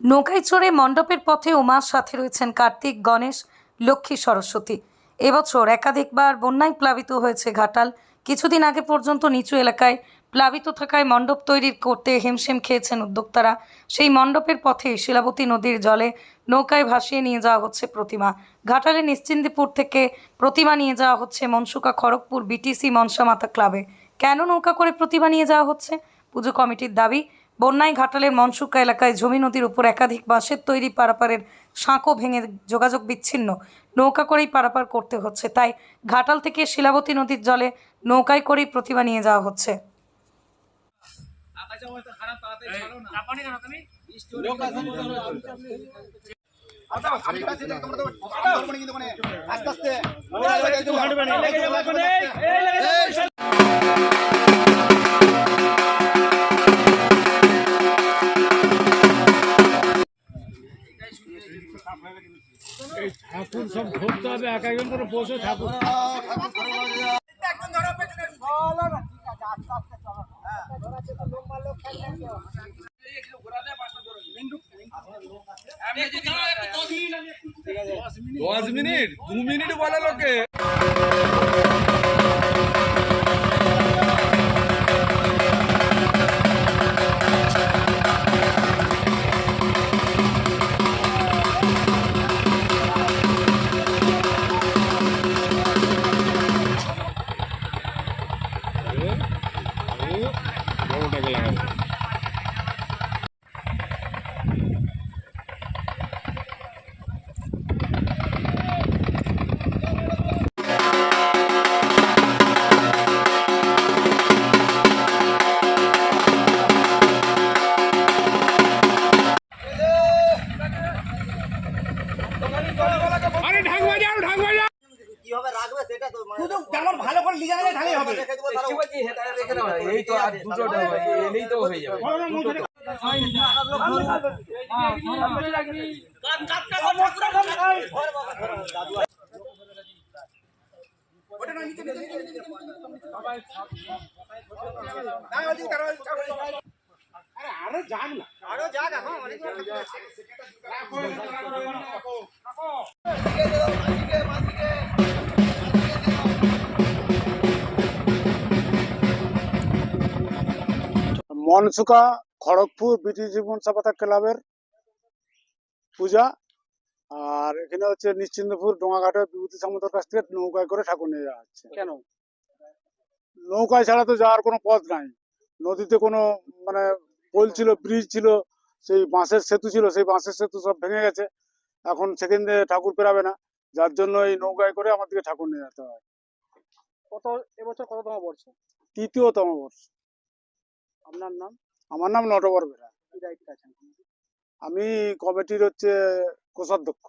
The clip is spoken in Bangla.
নৌকায় চড়ে মণ্ডপের পথে উমার সাথে রয়েছেন কার্তিক, গণেশ, লক্ষ্মী, সরস্বতী। এবছর একাধিকবার বন্যায় প্লাবিত হয়েছে ঘাটাল। কিছুদিন আগে পর্যন্ত নিচু এলাকায় প্লাবিত থাকায় মণ্ডপ তৈরি করতে হেমশেম খেয়েছেন উদ্যোক্তারা। সেই মণ্ডপের পথে শিলাবতী নদীর জলে নৌকায় ভাসিয়ে নিয়ে যাওয়া হচ্ছে প্রতিমা। ঘাটালে নিশ্চিন্দিপুর থেকে প্রতিমা নিয়ে যাওয়া হচ্ছে মনসুকা খড়গপুর বিটিসি মনসা মাতা ক্লাবে। কেন নৌকা করে প্রতিমা নিয়ে যাওয়া হচ্ছে? পুজো কমিটির দাবি বন্যায় ঘাটালের মনসুকা এলাকায় জমি নদীর উপর একাধিক বাঁশের তৈরি পারাপারের সাঁকো ভেঙে যোগাযোগ বিচ্ছিন্ন। নৌকা করেই পারাপার করতে হচ্ছে। তাই ঘাটাল থেকে শিলাবতী নদীর জলে নৌকায় করেই প্রতিমা নিয়ে যাওয়া হচ্ছে। আস্তে আস্তে ঠাকুর সব ধরতে হবে, এক একজন করে বসে ঠাকুর দশ মিনিট, দু মিনিট বলে লোকে। Đấy. Đấy. Đấy. Đấy. Đấy. Đấy. Liza গেলে ঢালাই হবে। তারা এই তো আর দুটো এলেই তো হয়ে যাবে। আরে যাক না। আরও যাক এখন অনেক মনসুকা খড়গপুর বিটিসি মনসাপাতা ক্লাবের পূজা। আর এখানে হচ্ছে নিশ্চিন্দপুর ডোঙাঘাটে বিভূতি সামন্তর কাছ থেকে নৌকায় করে ঠাকুর নিয়ে যাওয়া হচ্ছে। কেন? নৌকায় ছাড়া তো যাওয়ার কোনো পথ নাই। নদীতে কোনো মানে পোল ছিল ব্রিজ ছিল সেই বাঁশের সেতু ছিল সেই বাঁশের সেতু সব ভেঙে গেছে। এখন সেখান দিয়ে ঠাকুর পেরাবে না। যার জন্য এই নৌকায় করে আমাদেরকে ঠাকুর নিয়ে যেতে হয়। কত এবছর কততম বর্ষ? তৃতীয়তম বর্ষ। আপনার নাম? আমার নাম নটবর বেরা। আমি কমিটির হচ্ছে কোষাধ্যক্ষ।